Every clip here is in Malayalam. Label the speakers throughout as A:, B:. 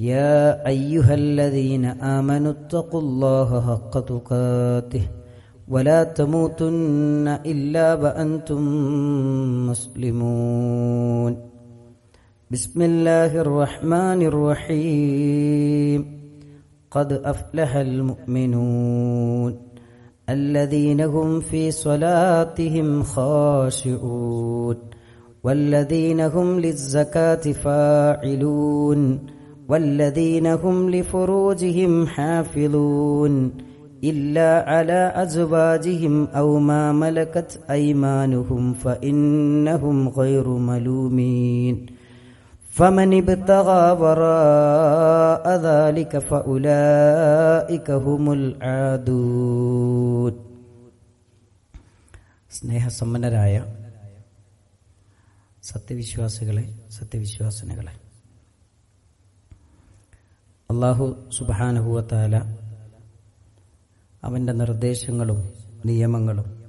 A: يا أيها الذين آمنوا اتقوا الله حق تقاته ولا تموتن إلا وأنتم مسلمون. بسم الله الرحمن الرحيم. قد أفلح المؤمنون الذين هم في صلاتهم خاشعون والذين هم للزكاة فاعلون والذين هم لفروجهم حافظون إلا على أزواجهم أو ما ملكت أيمانهم فإنهم غير ملومين فمن ابتغى وراء ذلك فأولئك هم العادون സ്നേഹസമ്പന്നരായ സത്യവിശ്വാസികളെ സത്യവിശ്വാസിനികളെ അള്ളാഹു സുബാനുഭവത്താല അവന്റെ നിർദ്ദേശങ്ങളും നിയമങ്ങളും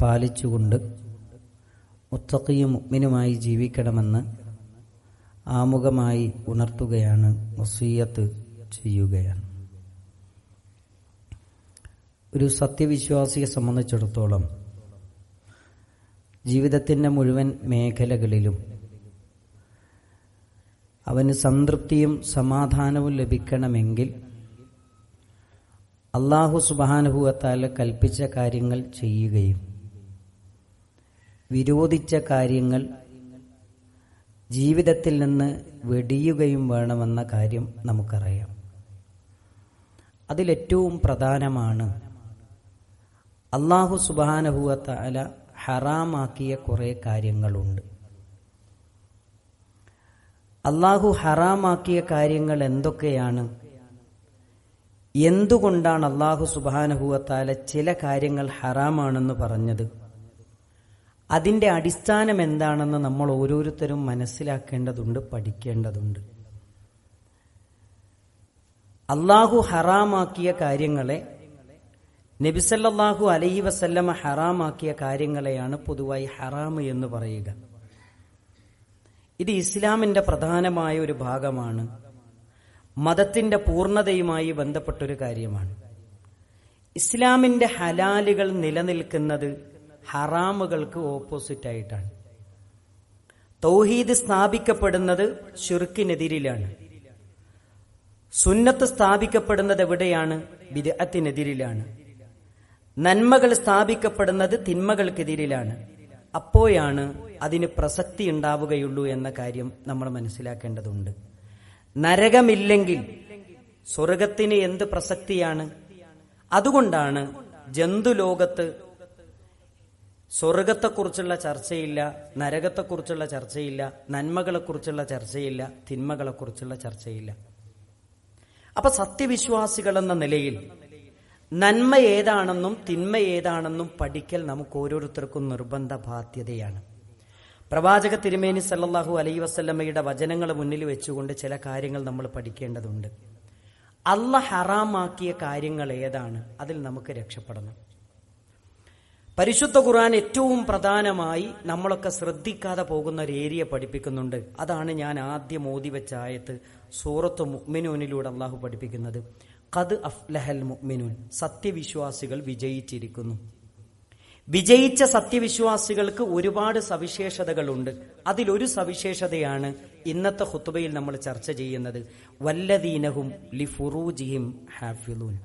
A: പാലിച്ചുകൊണ്ട് മുത്തക്കിയും മുഗ്മിനുമായി ജീവിക്കണമെന്ന് ആമുഖമായി ഉണർത്തുകയാണ് വസീയത്ത് ചെയ്യുകയാണ്. ഒരു സത്യവിശ്വാസിയെ സംബന്ധിച്ചിടത്തോളം ജീവിതത്തിന്റെ മുഴുവൻ മേഖലകളിലും അവന് സംതൃപ്തിയും സമാധാനവും ലഭിക്കണമെങ്കിൽ അള്ളാഹു സുബാനുഭവത്താൽ കൽപ്പിച്ച കാര്യങ്ങൾ ചെയ്യുകയും വിരോധിച്ച കാര്യങ്ങൾ ജീവിതത്തിൽ നിന്ന് വെടിയുകയും വേണമെന്ന കാര്യം നമുക്കറിയാം. അതിലേറ്റവും പ്രധാനമാണ് അള്ളാഹു സുബാനുഭൂവത്താല ഹറാമാക്കിയ കുറേ കാര്യങ്ങളുണ്ട്. അള്ളാഹു ഹറാമാക്കിയ കാര്യങ്ങൾ എന്തൊക്കെയാണ്? എന്തുകൊണ്ടാണ് അള്ളാഹു സുബാനഹുവത്താല ചില കാര്യങ്ങൾ ഹറാമാണെന്ന് പറഞ്ഞത്? അതിന്റെ അടിസ്ഥാനം എന്താണെന്ന് നമ്മൾ ഓരോരുത്തരും മനസ്സിലാക്കേണ്ടതുണ്ട് പഠിക്കേണ്ടതുണ്ട്. അള്ളാഹു ഹറാമാക്കിയ കാര്യങ്ങളെ നബിസല്ലാഹു അലൈഹി വസല്ലമ ഹറാമാക്കിയ കാര്യങ്ങളെയാണ് പൊതുവായി ഹറാമ് എന്ന് പറയുക. ഇത് ഇസ്ലാമിന്റെ പ്രധാനമായ ഒരു ഭാഗമാണ്. മതത്തിന്റെ പൂർണതയുമായി ബന്ധപ്പെട്ടൊരു കാര്യമാണ്. ഇസ്ലാമിന്റെ ഹലാലുകൾ നിലനിൽക്കുന്നത് ഹറാമുകൾക്ക് ഓപ്പോസിറ്റ് ആയിട്ടാണ് തൗഹീദ് സ്ഥാപിക്കപ്പെടുന്നത് ഷുർക്കിനെതിരിലാണ് സുന്നത്ത് സ്ഥാപിക്കപ്പെടുന്നത് എവിടെയാണ്? ബിദഅത്തിനെതിരിലാണ്. നന്മകൾ സ്ഥാപിക്കപ്പെടുന്നത് തിന്മകൾക്കെതിരിലാണ്. അപ്പോഴാണ് അതിന് പ്രസക്തി ഉണ്ടാവുകയുള്ളൂ എന്ന കാര്യം നമ്മൾ മനസ്സിലാക്കേണ്ടതുണ്ട്. നരകമില്ലെങ്കിൽ സ്വർഗത്തിന് എന്ത് പ്രസക്തിയാണ്? അതുകൊണ്ടാണ് ജന്തുലോകത്ത് സ്വർഗത്തെക്കുറിച്ചുള്ള ചർച്ചയില്ല നരകത്തെക്കുറിച്ചുള്ള ചർച്ചയില്ല നന്മകളെക്കുറിച്ചുള്ള ചർച്ചയില്ല തിന്മകളെക്കുറിച്ചുള്ള ചർച്ചയില്ല. അപ്പൊ സത്യവിശ്വാസികൾ എന്ന നിലയിൽ നന്മ ഏതാണെന്നും തിന്മ ഏതാണെന്നും പഠിക്കൽ നമുക്ക് ഓരോരുത്തർക്കും നിർബന്ധ ബാധ്യതയാണ് പ്രവാചക തിരുമേനി സല്ലാഹു അലൈ വസല്ലമ്മയുടെ വചനങ്ങൾ മുന്നിൽ വെച്ചുകൊണ്ട് ചില കാര്യങ്ങൾ നമ്മൾ പഠിക്കേണ്ടതുണ്ട്.
B: അല്ല ഹറാമാക്കിയ കാര്യങ്ങൾ ഏതാണ്? അതിൽ നമുക്ക് രക്ഷപ്പെടണം. പരിശുദ്ധ ഖുർആൻ ഏറ്റവും പ്രധാനമായി നമ്മളൊക്കെ ശ്രദ്ധിക്കാതെ പോകുന്ന ഒരു ഏരിയ പഠിപ്പിക്കുന്നുണ്ട്. അതാണ് ഞാൻ ആദ്യം ഓതി വെച്ച ആയത്ത് സൂറത്ത് മുഅ്മിനൂനിലൂടെ അള്ളാഹു പഠിപ്പിക്കുന്നത്. ഖദ് അഫ്ലഹൽ മുഅ്മിനൂൻ. സത്യവിശ്വാസികൾ വിജയിച്ചിരിക്കുന്നു. വിജയിച്ച സത്യവിശ്വാസികൾക്ക് ഒരുപാട് സവിശേഷതകളുണ്ട്. അതിലൊരു സവിശേഷതയാണ് ഇന്നത്തെ ഹുത്തുബയിൽ നമ്മൾ ചർച്ച ചെയ്യുന്നത്. വല്ലദീനഹും ലിഫുറൂജിഹിം ഹാഫിലൂൻ.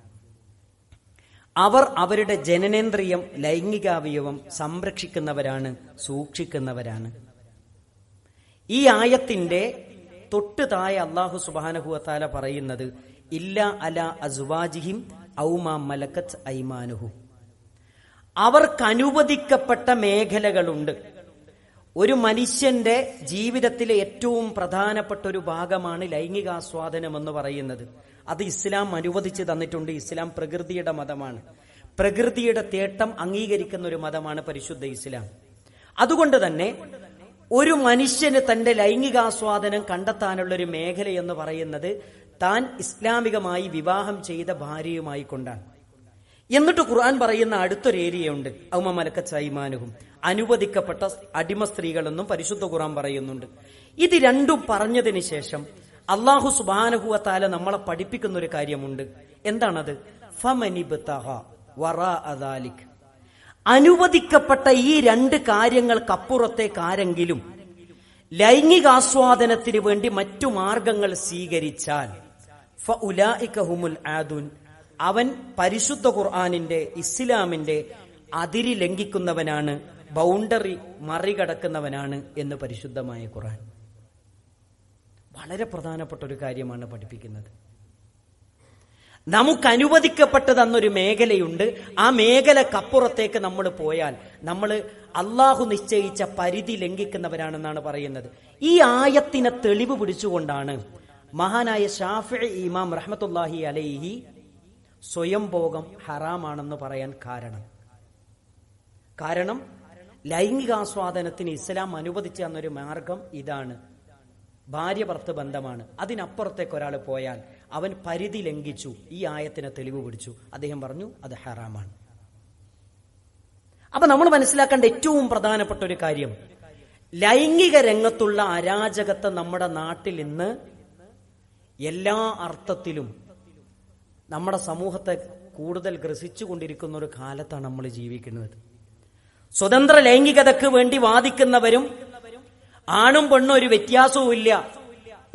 B: അവർ അവരുടെ ജനനേന്ദ്രിയം ലൈംഗികാവയവം സംരക്ഷിക്കുന്നവരാണ് സൂക്ഷിക്കുന്നവരാണ്. ഈ ആയത്തിന്റെ തൊട്ടു താഴെ അള്ളാഹു സുബാനഹുഅത്താല പറയുന്നത് ഇല്ല അല അസുവാജിഹിം ഔമാ മലക്കത്ത് ഐമാനുഹു. അവർക്ക് അനുവദിക്കപ്പെട്ട മേഖലകളുണ്ട്. ഒരു മനുഷ്യന്റെ ജീവിതത്തിലെ ഏറ്റവും പ്രധാനപ്പെട്ട ഒരു ഭാഗമാണ് ലൈംഗികാസ്വാദനം എന്ന് പറയുന്നത്. അത് ഇസ്ലാം അനുവദിച്ച് തന്നിട്ടുണ്ട്. ഇസ്ലാം പ്രകൃതിയുടെ മതമാണ്. പ്രകൃതിയുടെ തേട്ടം അംഗീകരിക്കുന്ന ഒരു മതമാണ് പരിശുദ്ധ ഇസ്ലാം. അതുകൊണ്ട് തന്നെ ഒരു മനുഷ്യന് തന്റെ ലൈംഗികാസ്വാദനം കണ്ടെത്താനുള്ള ഒരു മേഖല എന്ന് പറയുന്നത് താൻ ഇസ്ലാമികമായി വിവാഹം ചെയ്ത ഭാര്യയുമായി കൊണ്ടാണ്. എന്നിട്ട് ഖുർആൻ പറയുന്ന അടുത്തൊരു ഏരിയയുണ്ട്. ഔമ മലക്ക ചൈമാനുഹും അനുവദിക്കപ്പെട്ട അടിമ സ്ത്രീകളെന്നും പരിശുദ്ധ ഖുർആൻ പറയുന്നുണ്ട്. ഇത് രണ്ടും പറഞ്ഞതിന് ശേഷം അള്ളാഹു സുബാനഹുവത്താല നമ്മളെ പഠിപ്പിക്കുന്ന ഒരു കാര്യമുണ്ട്. എന്താണത്? അനുവദിക്കപ്പെട്ട ഈ രണ്ട് കാര്യങ്ങൾക്കപ്പുറത്തേക്ക് ആരെങ്കിലും ലൈംഗികാസ്വാദനത്തിന് വേണ്ടി മറ്റു മാർഗങ്ങൾ സ്വീകരിച്ചാൽ ആദുൻ. അവൻ പരിശുദ്ധ ഖുർആാനിന്റെ ഇസ്ലാമിന്റെ അതിരി ലംഘിക്കുന്നവനാണ് ബൗണ്ടറി മറികടക്കുന്നവനാണ് എന്ന് പരിശുദ്ധമായ ഖുർആൻ. വളരെ പ്രധാനപ്പെട്ട ഒരു കാര്യമാണ് പഠിപ്പിക്കുന്നത്. നമുക്ക് അനുവദിക്കപ്പെട്ടത് എന്നൊരു മേഖലയുണ്ട്. ആ മേഖലക്കപ്പുറത്തേക്ക് നമ്മൾ പോയാൽ നമ്മൾ അള്ളാഹു നിശ്ചയിച്ച പരിധി ലംഘിക്കുന്നവരാണെന്നാണ് പറയുന്നത്. ഈ ആയത്തിനെ തെളിവ് പിടിച്ചുകൊണ്ടാണ് മഹാനായ ഷാഫി ഇമാം റഹ്മത്തുല്ലാഹി അലൈഹി സ്വയംഭോഗം ഹറാമാണെന്ന് പറയാൻ കാരണം. കാരണം ലൈംഗികാസ്വാദനത്തിന് ഇസ്ലാം അനുവദിച്ച എന്നൊരു മാർഗം ഇതാണ്. ഭാര്യ ഭർത്ത് ബന്ധമാണ്. അതിനപ്പുറത്തേക്ക് ഒരാൾ പോയാൽ അവൻ പരിധി ലംഘിച്ചു. ഈ ആയത്തിനെ തെളിവ് പിടിച്ചു. അദ്ദേഹം പറഞ്ഞു അത് ഹറാമാണ്. അപ്പൊ നമ്മൾ മനസ്സിലാക്കേണ്ട ഏറ്റവും പ്രധാനപ്പെട്ട ഒരു കാര്യം. ലൈംഗിക രംഗത്തുള്ള അരാജകത്വം നമ്മുടെ നാട്ടിൽ ഇന്ന് എല്ലാ അർത്ഥത്തിലും നമ്മുടെ സമൂഹത്തെ കൂടുതൽ ഗ്രസിച്ചുകൊണ്ടിരിക്കുന്ന ഒരു കാലത്താണ് നമ്മൾ ജീവിക്കുന്നത്. സ്വതന്ത്ര ലൈംഗികതക്ക് വേണ്ടി വാദിക്കുന്നവരും ആണും പെണ്ണും ഒരു വ്യത്യാസവും ഇല്ല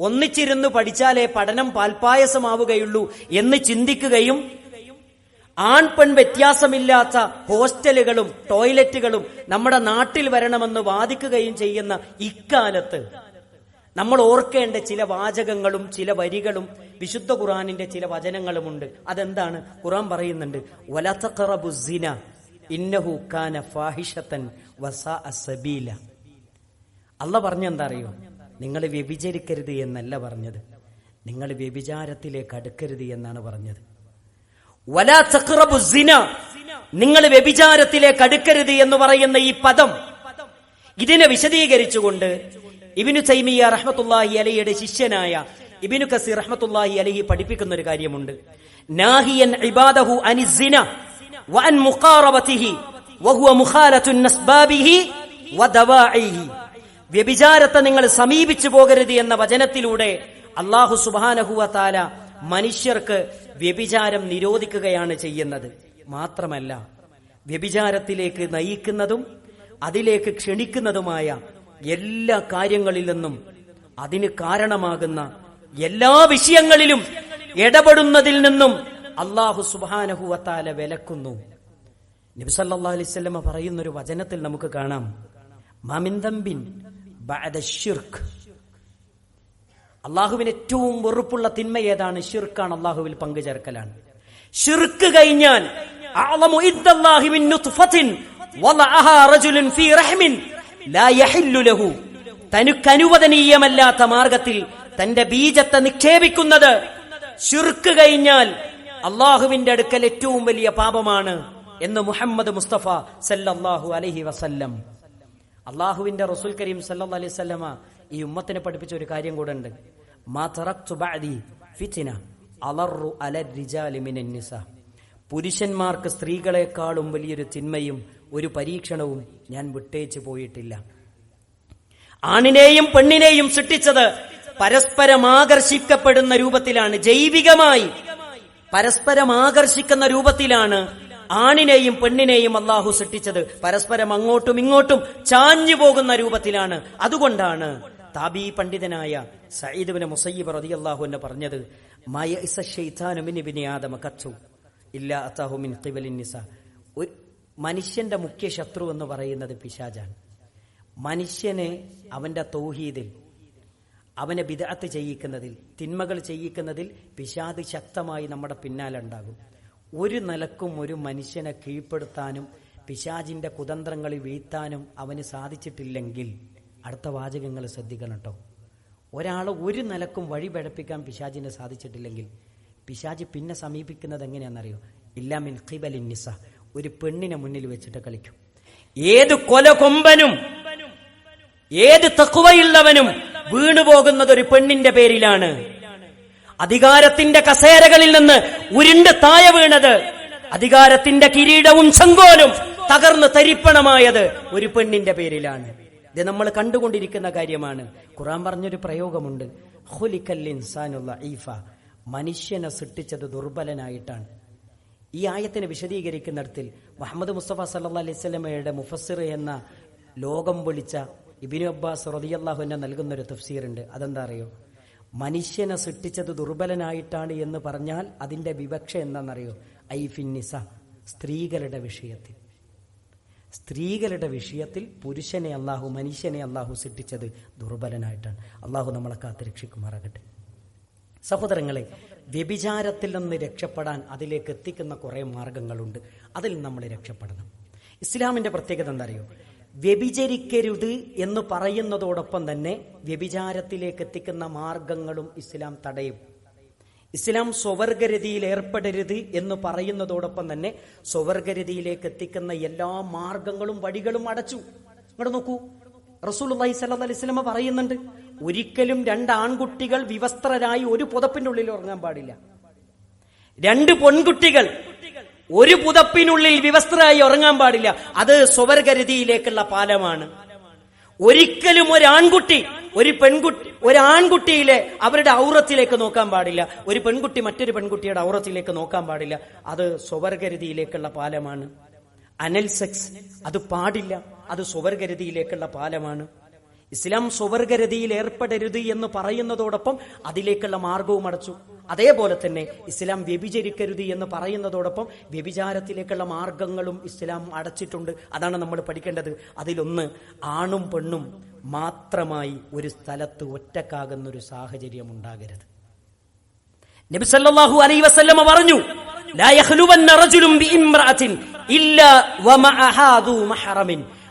B: ഒന്നിച്ചിരുന്ന് പഠിച്ചാലേ പഠനം പാൽപായസമാവുകയുള്ളൂ എന്ന് ചിന്തിക്കുകയും ആൺ പെൺ വ്യത്യാസമില്ലാത്ത ഹോസ്റ്റലുകളും ടോയ്ലറ്റുകളും നമ്മുടെ നാട്ടിൽ വരണമെന്ന് വാദിക്കുകയും ചെയ്യുന്ന ഇക്കാലത്ത് നമ്മൾ ഓർക്കേണ്ട ചില വാചകങ്ങളും ചില വരികളും വിശുദ്ധ ഖുറാനിന്റെ ചില വചനങ്ങളുമുണ്ട്. അതെന്താണ്? ഖുറാൻ പറയുന്നുണ്ട് വലതഖറബുസിന ഇന്നഹു കാന പറഞ്ഞെന്താ അറിയോ? നിങ്ങൾ വ്യഭിചരിക്കരുത് എന്നല്ല പറഞ്ഞത്. നിങ്ങൾ വ്യഭിചാരത്തിലേക്ക് അടുക്കരുത് എന്നാണ് പറഞ്ഞത്. നിങ്ങൾ വ്യഭിചാരത്തിലേക്ക് അടുക്കരുത് എന്ന് പറയുന്ന ഈ പദം ഇതിനെ വിശദീകരിച്ചുകൊണ്ട് ഇബിനു തൈമിയ റഹ്മത്തുല്ലാഹി അലഹിയുടെ ശിഷ്യനായ ഇബിനു കസീർ റഹ്മത്തുല്ലാഹി അലഹി പഠിപ്പിക്കുന്ന ഒരു കാര്യമുണ്ട്. നാഹിയൻ ഇബാദഹു അനിസിന വഅൻ മുഖാറബതിഹി വഹുവ മുഖാലത്തുൻ നസ്ബാബിഹി വദവാഇഹി വ്യഭിചാരത്തെ നിങ്ങൾ സമീപിച്ചു പോകരുത് എന്ന വചനത്തിലൂടെ അള്ളാഹു സുബാനഹുവ മനുഷ്യർക്ക് വ്യഭിചാരം നിരോധിക്കുകയാണ് ചെയ്യുന്നത്. മാത്രമല്ല വ്യഭിചാരത്തിലേക്ക് നയിക്കുന്നതും അതിലേക്ക് ക്ഷണിക്കുന്നതുമായ എല്ലാ കാര്യങ്ങളിൽ നിന്നും അതിന് കാരണമാകുന്ന എല്ലാ വിഷയങ്ങളിലും ഇടപെടുന്നതിൽ നിന്നും അള്ളാഹു സുബാനഹുവത്താല വിലക്കുന്നു. നബിസല്ലാ അലൈവല്ലമ പറയുന്ന ഒരു വചനത്തിൽ നമുക്ക് കാണാം. മമിന്തമ്പിൻ അള്ളാഹുവിന് ഏറ്റവും വെറുപ്പുള്ള തിന്മ ഏതാണ്? ഷിർക്കാണ് അള്ളാഹുവിൽ പങ്കുചേർക്കലാണ്. ഷിർക്ക് കഴിഞ്ഞാൽ ലഹു. തനിക്കനുവദനീയമല്ലാത്ത മാർഗത്തിൽ തന്റെ ബീജത്തെ നിക്ഷേപിക്കുന്നത് ശുർക്ക് കഴിഞ്ഞാൽ അള്ളാഹുവിന്റെ അടുക്കൽ ഏറ്റവും വലിയ പാപമാണ് എന്ന് മുഹമ്മദ് മുസ്തഫ സല്ലാഹു അലഹി വസല്ലം. അള്ളാഹുവിന്റെ റസൂൽ കരീം സല്ലാ അലൈഹി സ്വല്ലമ ഈ ഉമ്മത്തിനെ പഠിപ്പിച്ച ഒരു കാര്യം കൂടെ ഉണ്ട്. പുരുഷന്മാർക്ക് സ്ത്രീകളെക്കാളും വലിയൊരു തിന്മയും ഒരു പരീക്ഷണവും ഞാൻ വിട്ടേച്ചു പോയിട്ടില്ല. ആണിനെയും പെണ്ണിനെയും സൃഷ്ടിച്ചത് പരസ്പരം ആകർഷിക്കപ്പെടുന്ന രൂപത്തിലാണ്. ജൈവികമായി പരസ്പരം ആകർഷിക്കുന്ന രൂപത്തിലാണ് ആണിനെയും പെണ്ണിനെയും അള്ളാഹു സൃഷ്ടിച്ചത്. പരസ്പരം അങ്ങോട്ടും ഇങ്ങോട്ടും ചാഞ്ഞു പോകുന്ന രൂപത്തിലാണ്. അതുകൊണ്ടാണ് താബി പണ്ഡിതനായ സയ്യിദ്ബിന് മുസയ്യിബ് റതി അള്ളാഹു എന്നെ പറഞ്ഞത് മയ ഇസ ഷെയ്ത്താനുമിന് ബിനി ആദമ കച്ചു ഇല്ല അത്താഹുമിൻ നിസ. മനുഷ്യന്റെ മുഖ്യ ശത്രു എന്ന് പറയുന്നത് പിശാജാണ് മനുഷ്യനെ അവന്റെ തൗഹീദിൽ അവനെ ബിദഅത്ത് ചെയ്യിക്കുന്നതിൽ തിന്മകൾ ചെയ്യിക്കുന്നതിൽ പിശാദ് ശക്തമായി നമ്മുടെ പിന്നാലെ ഉണ്ടാകും ഒരു നിലക്കും ഒരു മനുഷ്യനെ കീഴ്പ്പെടുത്താനും പിശാജിന്റെ കുതന്ത്രങ്ങളിൽ വീഴ്ത്താനും അവന് സാധിച്ചിട്ടില്ലെങ്കിൽ അടുത്ത വാചകങ്ങൾ ശ്രദ്ധിക്കണം കേട്ടോ. ഒരാളെ ഒരു നിലക്കും വഴി പഴപ്പിക്കാൻ പിശാജിന് സാധിച്ചിട്ടില്ലെങ്കിൽ പിശാജ് പിന്നെ സമീപിക്കുന്നത് എങ്ങനെയാണെന്നറിയോ? ഇല്ലാമിൻ ഖിബലിൻ നിസ ഒരു പെണ്ണിനെ മുന്നിൽ വെച്ചിട്ട് കളിക്കും. ഏത് കൊല കൊമ്പനും ഏത് തക്കുവയുള്ളവനും വീണുപോകുന്നത് ഒരു പെണ്ണിന്റെ പേരിലാണ്. അധികാരത്തിന്റെ കസേരകളിൽ നിന്ന് ഉരുണ്ട് തായ വീണത് അധികാരത്തിന്റെ കിരീടവും ചെങ്കോലും തകർന്ന് തരിപ്പണമായത് ഒരു പെണ്ണിന്റെ പേരിലാണ്. ഇത് നമ്മൾ കണ്ടുകൊണ്ടിരിക്കുന്ന കാര്യമാണ്. ഖുറാൻ പറഞ്ഞൊരു പ്രയോഗമുണ്ട്. ഹുലിക്കൽ ഇൻസാനുള്ള ഈഫ മനുഷ്യനെ സൃഷ്ടിച്ചത് ദുർബലനായിട്ടാണ്. ഈ ആയത്തിനെ വിശദീകരിക്കുന്നിടത്തിൽ മുഹമ്മദ് മുസ്തഫ സല്ലാ സ്വലമയുടെ മുഫസ്സിർ എന്ന ലോകം വിളിച്ച ഇബിനു അബ്ബാസ് റതിയല്ലാഹുവിനെ നൽകുന്ന ഒരു തഫ്സീറുണ്ട്. അതെന്താ അറിയോ? മനുഷ്യനെ സൃഷ്ടിച്ചത് ദുർബലനായിട്ടാണ് എന്ന് പറഞ്ഞാൽ അതിന്റെ വിവക്ഷ എന്താണെന്നറിയോ? ഐഫിന്നിസ സ്ത്രീകളുടെ വിഷയത്തിൽ. സ്ത്രീകളുടെ വിഷയത്തിൽ പുരുഷനെ അള്ളാഹു മനുഷ്യനെ അള്ളാഹു സൃഷ്ടിച്ചത് ദുർബലനായിട്ടാണ്. അള്ളാഹു നമ്മളെ കാത്തുരക്ഷിക്കുമാറാകട്ടെ സഹോദരങ്ങളെ വ്യഭിചാരത്തിൽ നിന്ന് രക്ഷപ്പെടാൻ അതിലേക്ക് എത്തിക്കുന്ന കുറേ മാർഗങ്ങളുണ്ട്. അതിൽ നമ്മൾ രക്ഷപ്പെടണം. ഇസ്ലാമിന്റെ പ്രത്യേകത എന്താ അറിയോ വ്യഭിചരിക്കരുത് എന്ന് പറയുന്നതോടൊപ്പം തന്നെ വ്യഭിചാരത്തിലേക്ക് എത്തിക്കുന്ന മാർഗങ്ങളും ഇസ്ലാം തടയും. ഇസ്ലാം സ്വവർഗരതിയിൽ ഏർപ്പെടരുത് എന്ന് പറയുന്നതോടൊപ്പം തന്നെ സ്വവർഗരതിയിലേക്ക് എത്തിക്കുന്ന എല്ലാ മാർഗങ്ങളും വഴികളും അടച്ചു. ഇങ്ങോട്ട് നോക്കൂ. റസൂൽ അലൈഹി സ്വലം അലൈഹി സ്വലമ പറയുന്നുണ്ട്. ഒരിക്കലും രണ്ട് ആൺകുട്ടികൾ വിവസ്ത്രരായി ഒരു പുതപ്പിന്റെ ഉള്ളിൽ ഉറങ്ങാൻ പാടില്ല. രണ്ട് പെൺകുട്ടികൾ ഒരു പുതപ്പിനുള്ളിൽ വിവസ്ത്രരായി ഉറങ്ങാൻ പാടില്ല. അത് സ്വവർഗരതിയിലേക്കുള്ള പാലമാണ്. ഒരിക്കലും ഒരു ആൺകുട്ടി ഒരു പെൺകുട്ടി ഒരു ആൺകുട്ടിയിലെ അവരുടെ ഔറത്തിലേക്ക് നോക്കാൻ പാടില്ല. ഒരു പെൺകുട്ടി മറ്റൊരു പെൺകുട്ടിയുടെ ഔറത്തിലേക്ക് നോക്കാൻ പാടില്ല. അത് സ്വവർഗരതിയിലേക്കുള്ള പാലമാണ്. അനൽ സെക്സ് അത് പാടില്ല. അത് സ്വവർഗരതിയിലേക്കുള്ള പാലമാണ്. ഇസ്ലാം സ്വവർഗരതിയിൽ ഏർപ്പെടരുത് എന്ന് പറയുന്നതോടൊപ്പം അതിലേക്കുള്ള മാർഗവും അടച്ചു. അതേപോലെ തന്നെ ഇസ്ലാം വ്യഭിചരിക്കരുത് എന്ന് പറയുന്നതോടൊപ്പം വ്യഭിചാരത്തിലേക്കുള്ള മാർഗങ്ങളും ഇസ്ലാം അടച്ചിട്ടുണ്ട്. അതാണ് നമ്മൾ പഠിക്കേണ്ടത്. അതിലൊന്ന് ആണും പെണ്ണും മാത്രമായി ഒരു സ്ഥലത്ത് ഒറ്റക്കാകുന്നൊരു സാഹചര്യം ഉണ്ടാകരുത്. നബിസല്ലാഹു അലൈ വസല്ലമ പറഞ്ഞു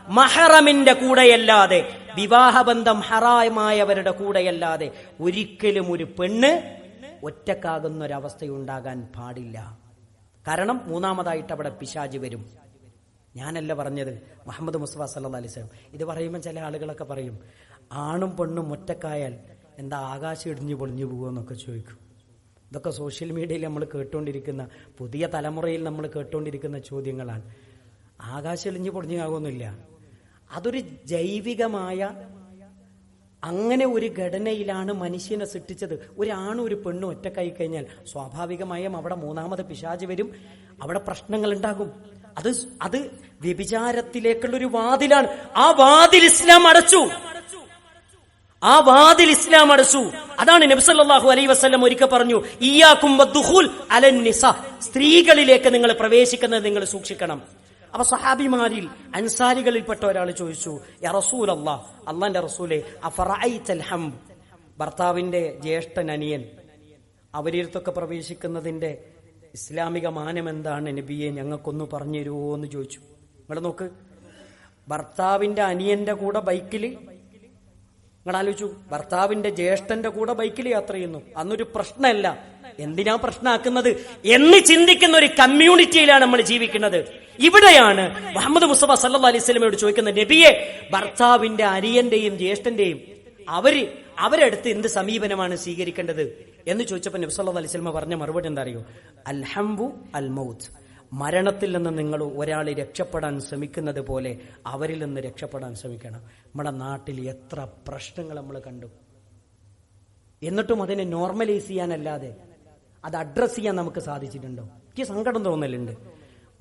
B: മഹറമിന്റെ കൂടെയല്ലാതെ വിവാഹബന്ധം ഹറായമായവരുടെ കൂടെയല്ലാതെ ഒരിക്കലും ഒരു പെണ്ണ് ഒറ്റക്കാകുന്ന ഒരവസ്ഥയുണ്ടാകാൻ പാടില്ല. കാരണം മൂന്നാമതായിട്ട് അവിടെ പിശാജ് വരും. ഞാനല്ല പറഞ്ഞത് മുഹമ്മദ് മുസ്തഫ സല്ലാ അലിസ്ലാം ഇത് പറയുമ്പോൾ ചില ആളുകളൊക്കെ പറയും ആണും പെണ്ണും ഒറ്റക്കായാൽ എന്താ ആകാശം ഇടിഞ്ഞു പൊളിഞ്ഞു പോകുമെന്നൊക്കെ ചോദിക്കും. ഇതൊക്കെ സോഷ്യൽ മീഡിയയിൽ നമ്മൾ കേട്ടുകൊണ്ടിരിക്കുന്ന പുതിയ തലമുറയിൽ നമ്മൾ കേട്ടുകൊണ്ടിരിക്കുന്ന ചോദ്യങ്ങളാണ്. ആകാശം ഇടിഞ്ഞു പൊളിഞ്ഞാകുന്നില്ല അതൊരു ജൈവികമായ അങ്ങനെ ഒരു ഘടനയിലാണ് മനുഷ്യനെ സൃഷ്ടിച്ചത്. ഒരാണും ഒരു പെണ്ണും ഒറ്റക്കായി കഴിഞ്ഞാൽ സ്വാഭാവികമായും അവിടെ മൂന്നാമത് പിശാജ് വരും. അവിടെ പ്രശ്നങ്ങൾ ഉണ്ടാകും. അത് അത് വ്യഭിചാരത്തിലേക്കുള്ള ഒരു വാതിലാണ്. ആ വാതിൽ ഇസ്ലാം അടച്ചു. ആ വാതിൽ ഇസ്ലാം അടച്ചു. അതാണ് നബ്സല്ലാഹു അലൈ വസ്ലം ഒരിക്കൽ പറഞ്ഞു ഇയാക്കും അലന്നിസ സ്ത്രീകളിലേക്ക് നിങ്ങൾ പ്രവേശിക്കുന്നത് നിങ്ങൾ സൂക്ഷിക്കണം. അപ്പൊ സഹാബിമാരിൽ അൻസാരികളിൽപ്പെട്ട ഒരാൾ ചോദിച്ചു റസൂൽ അല്ലാ അള്ളാന്റെ റസൂലെ ഹം ഭർത്താവിന്റെ ജ്യേഷ്ഠൻ അനിയൻ അവരിടത്തൊക്കെ പ്രവേശിക്കുന്നതിന്റെ ഇസ്ലാമിക മാനം എന്താണ്? നബിയെ ഞങ്ങൾക്കൊന്ന് പറഞ്ഞു തരുമോ എന്ന് ചോദിച്ചു. ഇവിടെ നോക്ക്. ഭർത്താവിന്റെ അനിയന്റെ കൂടെ ബൈക്കിൽ നിങ്ങൾ ആലോചിച്ചു. ഭർത്താവിന്റെ ജ്യേഷ്ഠന്റെ കൂടെ ബൈക്കിൽ യാത്ര ചെയ്യുന്നു. അന്നൊരു പ്രശ്നമല്ല. എന്തിനാ പ്രശ്നമാക്കുന്നത് എന്ന് ചിന്തിക്കുന്ന ഒരു കമ്മ്യൂണിറ്റിയിലാണ് നമ്മൾ ജീവിക്കുന്നത്. ഇവിടെയാണ് മുഹമ്മദ് മുസ്തഫ സല്ലാ അലൈഹി സ്വലമയോട് ചോദിക്കുന്ന നബിയെ ഭർത്താവിന്റെ അരിയന്റെയും ജ്യേഷ്ഠന്റെയും അവർ അവരടുത്ത് എന്ത് സമീപനമാണ് സ്വീകരിക്കേണ്ടത് എന്ന് ചോദിച്ചപ്പോൾ നബ്സല്ലാ അലൈഹി സ്വലമ പറഞ്ഞ മറുപടി എന്താ അറിയോ അൽഹംബു അൽ മൗത്ത് മരണത്തിൽ നിന്ന് നിങ്ങൾ ഒരാളെ രക്ഷപ്പെടാൻ ശ്രമിക്കുന്നത് പോലെ അവരിൽ നിന്ന് രക്ഷപ്പെടാൻ ശ്രമിക്കണം. നമ്മുടെ നാട്ടിൽ എത്ര പ്രശ്നങ്ങൾ നമ്മൾ കണ്ടു. എന്നിട്ടും അതിനെ നോർമലൈസ് ചെയ്യാനല്ലാതെ അത് അഡ്രസ്സ് ചെയ്യാൻ നമുക്ക് സാധിച്ചിട്ടുണ്ടോ? എനിക്ക് സങ്കടം തോന്നലുണ്ട്.